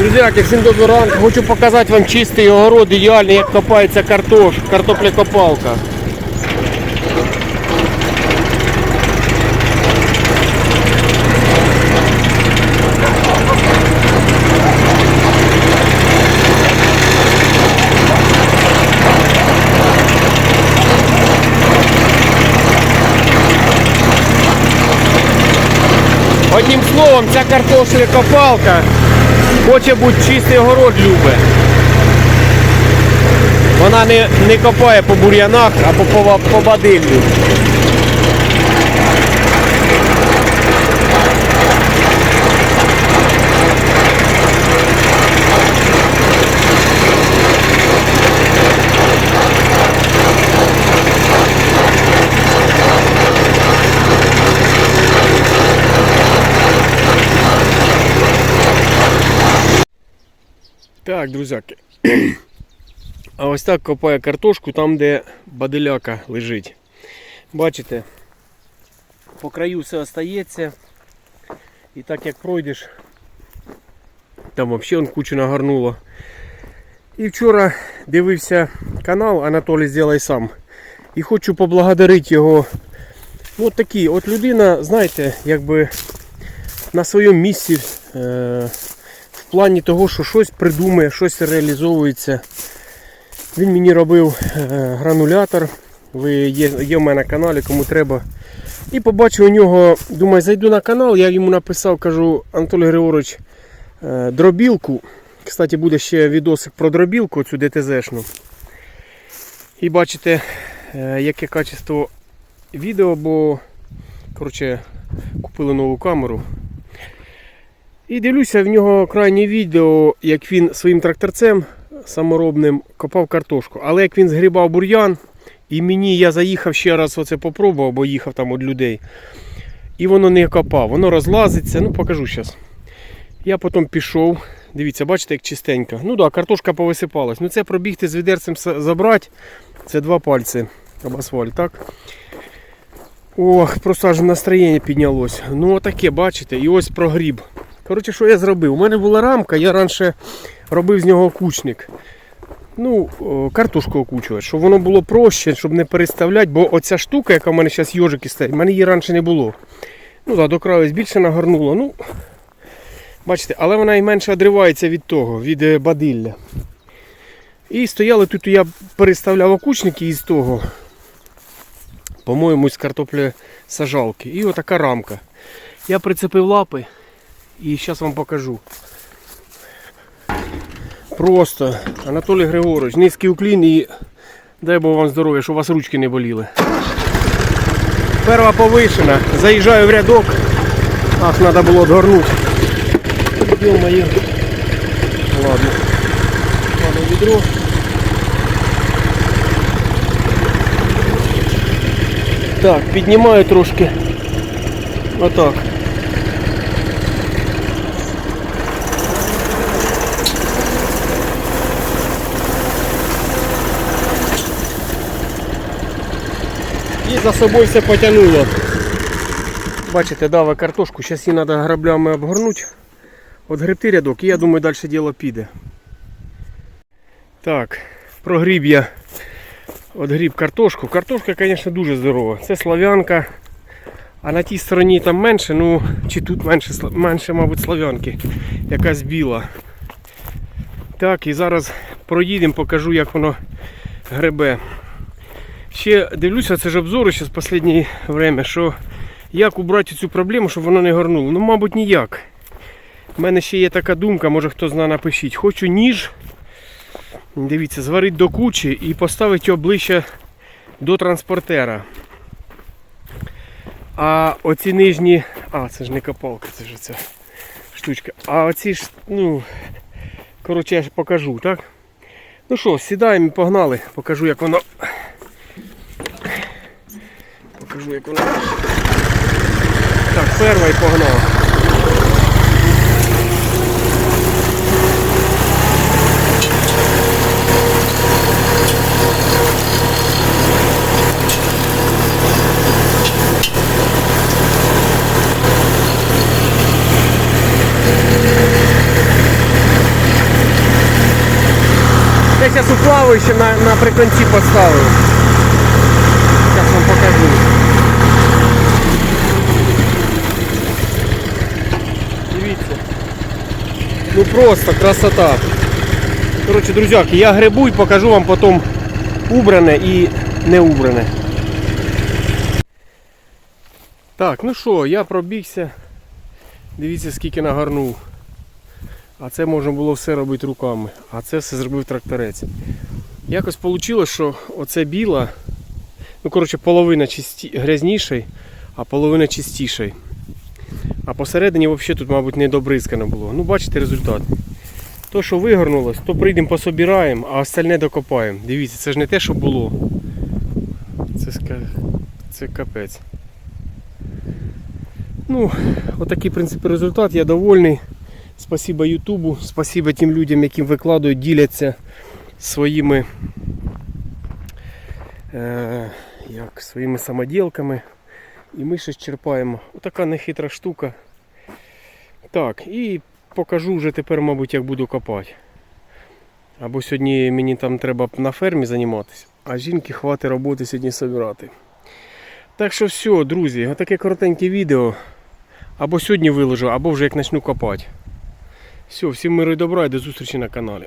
Друзяки, всім доброго ранку. Хочу показати вам чистий огород, ідеальний, як копається картош, картоплекопалка. Одним словом, ця картошлекопалка хоче бути чистий город любе. Вона не, не копає по бур'янах або по, по бадиллю. Так, друзяки. А ось так копає картошку там, де бадиляка лежить. Бачите, по краю все остається. І так як пройдеш, там взагалі кучу нагорнуло. І вчора дивився канал Анатолій Зілай сам. І хочу поблагодарити його. От такий, от людина, знаєте, якби на своєму місці. Е- плані того, що щось придумує, щось реалізовується. Він мені робив е, гранулятор. Ви є, є в мене на каналі, кому треба. І побачив у нього, думаю, зайду на канал, я йому написав, кажу, Анатолій Григорович, е, дробілку. Кстати, буде ще відосик про дробілку, цю ДТЗшну. І бачите, е, яке качество відео, бо коротше, купили нову камеру. І дивлюся в нього крайнє відео, як він своїм тракторцем саморобним копав картошку. Але як він згрібав бур'ян, і мені я заїхав ще раз оце попробував, бо їхав там від людей. І воно не копав, воно розлазиться. Ну, покажу зараз. Я потім пішов. Дивіться, бачите, як чистенько. Ну так, да, картошка повисипалась. Ну це пробігти з відерцем забрати. Це два пальці об асфальт, так? Ох, просто аж настроєння піднялось. Ну отаке, бачите, і ось прогріб. Коротше, що я зробив? У мене була рамка, я раніше робив з нього окучник. Ну, картошку окучувати, щоб воно було проще, щоб не переставляти, бо оця штука, яка в мене зараз йожики стоять, в мене її раніше не було. Ну так, до краю більше нагорнуло. Ну, бачите, але вона і менше одривається від того, від е, бадилля. І стояли тут, я переставляв окучники із того, по-моєму, з картоплі сажалки. І отака рамка. Я прицепив лапи. І зараз вам покажу. Просто Анатолій Григорович, низький уклін і дай Бог вам здоров'я, щоб у вас ручки не боліли. Перва повишена, заїжджаю в рядок. Ах, треба було отгорнути. Ё-моё. Ладно. Ладно, відро. Так, піднімаю трошки. Отак. За собою все потягнуло. Бачите, дава картошку, зараз її треба граблями обгорнути. От гребти рядок і я думаю далі діло піде. Так, прогріб я от гріб картошку. Картошка, звісно, дуже здорова. Це слав'янка. А на тій стороні там менше, ну чи тут менше, менше мабуть, слав'янки. Якась біла. Так, і зараз проїдемо, покажу, як воно гребе. Ще дивлюся, це ж обзори зараз в останнє время, що як убрати цю проблему, щоб воно не горнуло. Ну, мабуть, ніяк. У мене ще є така думка, може хто знає, напишіть. Хочу ніж, дивіться, зварити до кучі і поставити його ближче до транспортера. А оці нижні... А, це ж не копалка, це ж ця штучка. А оці ж, ну, коротше, я ж покажу, так? Ну що, сідаємо і погнали, покажу, як воно. Покажу, як воно. Так, перва і погнала. Це зараз у плаваюче на, поставив. Зараз вам покажу. Дивіться. Ну просто красота. Коротше, друзяки, я грибу і покажу вам потім убране і не убране. Так, ну що, я пробігся. Дивіться, скільки нагорнув. А це можна було все робити руками. А це все зробив тракторець. Якось вийшло, що оце біла, ну коротше, половина чисті... грязніший, а половина чистіший. А посередині взагалі тут, мабуть, не добризкано було. Ну, бачите результат. То, що вигорнулось, то прийдемо пособираємо, а остальне докопаємо. Дивіться, це ж не те, що було. Це, це капець. Ну, отакий, в принципі, результат. Я довольний. Спасибо Ютубу, спасибо тим людям, яким викладають, діляться своїми, е, як, своїми самоділками. І ми щось черпаємо. Отака нехитра штука. Так, і покажу вже тепер, мабуть, як буду копати. Або сьогодні мені там треба на фермі займатися, а жінки хватить роботи сьогодні собирати. Так що все, друзі, отаке коротеньке відео. Або сьогодні виложу, або вже як почну копати. Все, всім миру і добра і до зустрічі на каналі.